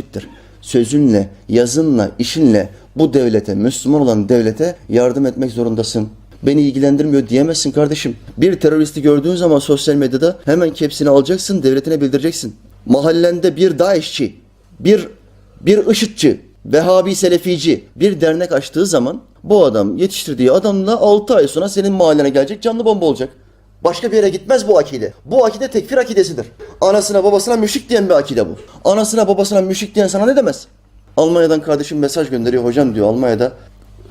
vaciptir. Sözünle, yazınla, işinle bu devlete, Müslüman olan devlete yardım etmek zorundasın. Beni ilgilendirmiyor diyemezsin kardeşim. Bir teröristi gördüğün zaman sosyal medyada hemen kepsini alacaksın, devletine bildireceksin. Mahallende bir DAEŞ'çi, bir bir IŞİD'ci, Vehhabi Selefici bir dernek açtığı zaman bu adam yetiştirdiği adamla 6 ay sonra senin mahallene gelecek canlı bomba olacak. Başka bir yere gitmez bu akide. Bu akide tekfir akidesidir. Anasına babasına müşrik diyen bir akide bu. Anasına babasına müşrik diyen sana ne demez? Almanya'dan kardeşim mesaj gönderiyor. Hocam diyor Almanya'da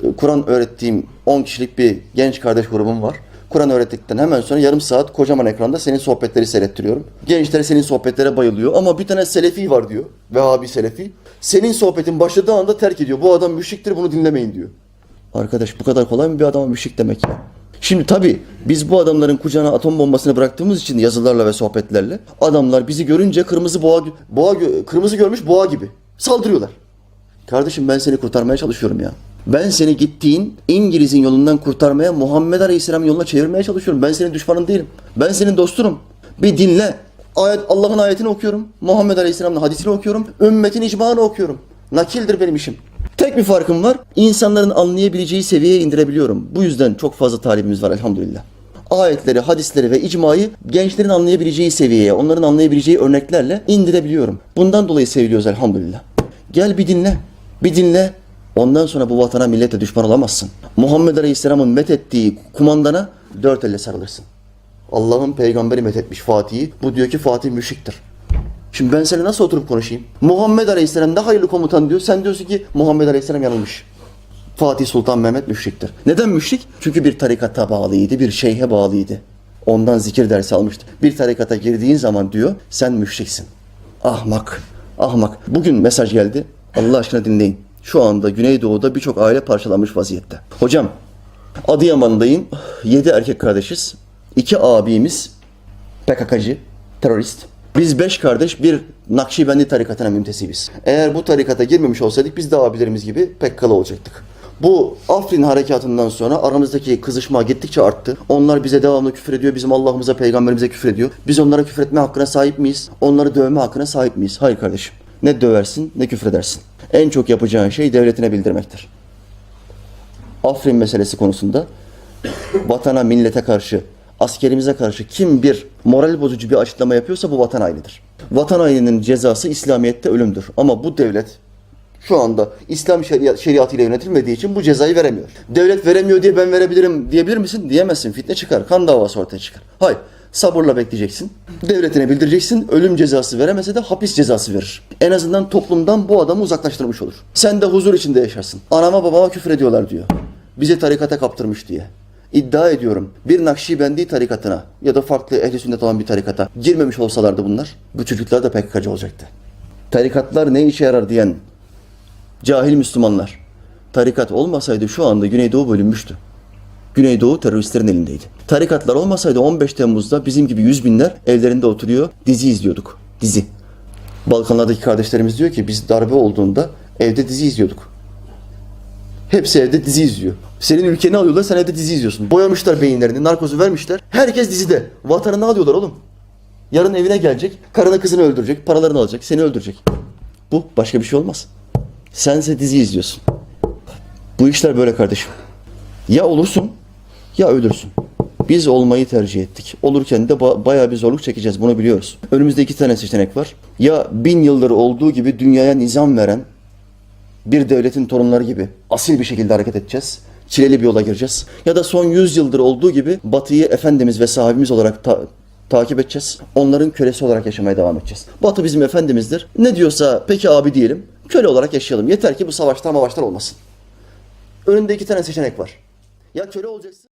e, Kur'an öğrettiğim 10 kişilik bir genç kardeş grubum var. Kur'an öğrettikten hemen sonra yarım saat kocaman ekranda senin sohbetleri seyrettiriyorum. Gençler senin sohbetlere bayılıyor ama bir tane selefi var diyor. Vehhabi selefi. Senin sohbetin başladığı anda terk ediyor. Bu adam müşriktir bunu dinlemeyin diyor. Arkadaş bu kadar kolay mı bir adama müşrik demek ya? Şimdi tabii biz bu adamların kucağına atom bombasını bıraktığımız için yazılarla ve sohbetlerle adamlar bizi görünce kırmızı boğa, boğa kırmızı görmüş boğa gibi saldırıyorlar. Kardeşim ben seni kurtarmaya çalışıyorum ya. Ben seni gittiğin İngiliz'in yolundan kurtarmaya Muhammed Aleyhisselam yoluna çevirmeye çalışıyorum. Ben senin düşmanın değilim. Ben senin dostunum. Bir dinle. Ayet, Allah'ın ayetini okuyorum. Muhammed Aleyhisselam'ın hadisini okuyorum. Ümmetin icmağını okuyorum. Nakildir benim işim. Tek bir farkım var. İnsanların anlayabileceği seviyeye indirebiliyorum. Bu yüzden çok fazla talibimiz var elhamdülillah. Ayetleri, hadisleri ve icmayı gençlerin anlayabileceği seviyeye, onların anlayabileceği örneklerle indirebiliyorum. Bundan dolayı seviliyoruz elhamdülillah. Gel bir dinle. Bir dinle. Ondan sonra bu vatana millete düşman olamazsın. Muhammed Aleyhisselam'ın methettiği kumandana dört elle sarılırsın. Allah'ın peygamberi methetmiş Fatih'i. Bu diyor ki Fatih müşriktir. Şimdi ben seninle nasıl oturup konuşayım? Muhammed Aleyhisselam da hayırlı komutan diyor. Sen diyorsun ki Muhammed Aleyhisselam yanılmış. Fatih Sultan Mehmet müşriktir. Neden müşrik? Çünkü bir tarikata bağlıydı, bir şeyhe bağlıydı. Ondan zikir dersi almıştı. Bir tarikata girdiğin zaman diyor sen müşriksin. Ahmak, ahmak. Bugün mesaj geldi. Allah aşkına dinleyin. Şu anda Güneydoğu'da birçok aile parçalanmış vaziyette. Hocam, Adıyaman'dayım. Yedi erkek kardeşiz. İki abimiz PKK'cı, terörist. Biz beş kardeş bir Nakşibendi tarikatına müntesibiz. Eğer bu tarikata girmemiş olsaydık biz de abilerimiz gibi PKK'lı olacaktık. Bu Afrin harekatından sonra aramızdaki kızışma gittikçe arttı. Onlar bize devamlı küfür ediyor. Bizim Allah'ımıza, peygamberimize küfür ediyor. Biz onlara küfür etme hakkına sahip miyiz? Onları dövme hakkına sahip miyiz? Hayır kardeşim. Ne döversin ne küfür edersin. En çok yapacağın şey devletine bildirmektir. Afrin meselesi konusunda vatana, millete karşı, askerimize karşı kim bir moral bozucu bir açıklama yapıyorsa bu vatan hainidir. Vatan haininin cezası İslamiyet'te ölümdür. Ama bu devlet şu anda İslam şeriat, şeriatıyla yönetilmediği için bu cezayı veremiyor. Devlet veremiyor diye ben verebilirim diyebilir misin? Diyemezsin. Fitne çıkar. Kan davası ortaya çıkar. Hayır. Sabırla bekleyeceksin. Devletine bildireceksin. Ölüm cezası veremese de hapis cezası verir. En azından toplumdan bu adamı uzaklaştırmış olur. Sen de huzur içinde yaşarsın. Anama babama küfür ediyorlar diyor. Bize tarikata kaptırmış diye. İddia ediyorum bir Nakşibendi tarikatına ya da farklı ehli sünnet olan bir tarikata girmemiş olsalardı bunlar bu çocuklar da PKK'cı olacaktı. Tarikatlar ne işe yarar diyen cahil Müslümanlar tarikat olmasaydı şu anda Güneydoğu bölünmüştü. Güneydoğu teröristlerin elindeydi. Tarikatlar olmasaydı 15 Temmuz'da bizim gibi yüz binler evlerinde oturuyor dizi izliyorduk. Dizi. Balkanlardaki kardeşlerimiz diyor ki biz darbe olduğunda evde dizi izliyorduk. Hepsi evde dizi izliyor. Senin ülkeni alıyorlar sen evde dizi izliyorsun. Boyamışlar beyinlerini, narkozu vermişler. Herkes dizide. Vatanını alıyorlar oğlum. Yarın evine gelecek, karını kızını öldürecek, paralarını alacak, seni öldürecek. Bu başka bir şey olmaz. Sense dizi izliyorsun. Bu işler böyle kardeşim. Ya olursun ya ölürsün. Biz olmayı tercih ettik. Olurken de ba- bayağı bir zorluk çekeceğiz bunu biliyoruz. Önümüzde iki tane seçenek var. Ya bin yıldır olduğu gibi dünyaya nizam veren bir devletin torunları gibi asil bir şekilde hareket edeceğiz. Çileli bir yola gireceğiz. Ya da son 100 yıldır olduğu gibi Batı'yı efendimiz ve sahibimiz olarak ta- takip edeceğiz. Onların kölesi olarak yaşamaya devam edeceğiz. Batı bizim efendimizdir. Ne diyorsa peki abi diyelim. Köle olarak yaşayalım. Yeter ki bu savaşlar mavaşlar olmasın. Önünde iki tane seçenek var. Ya köle olacaksın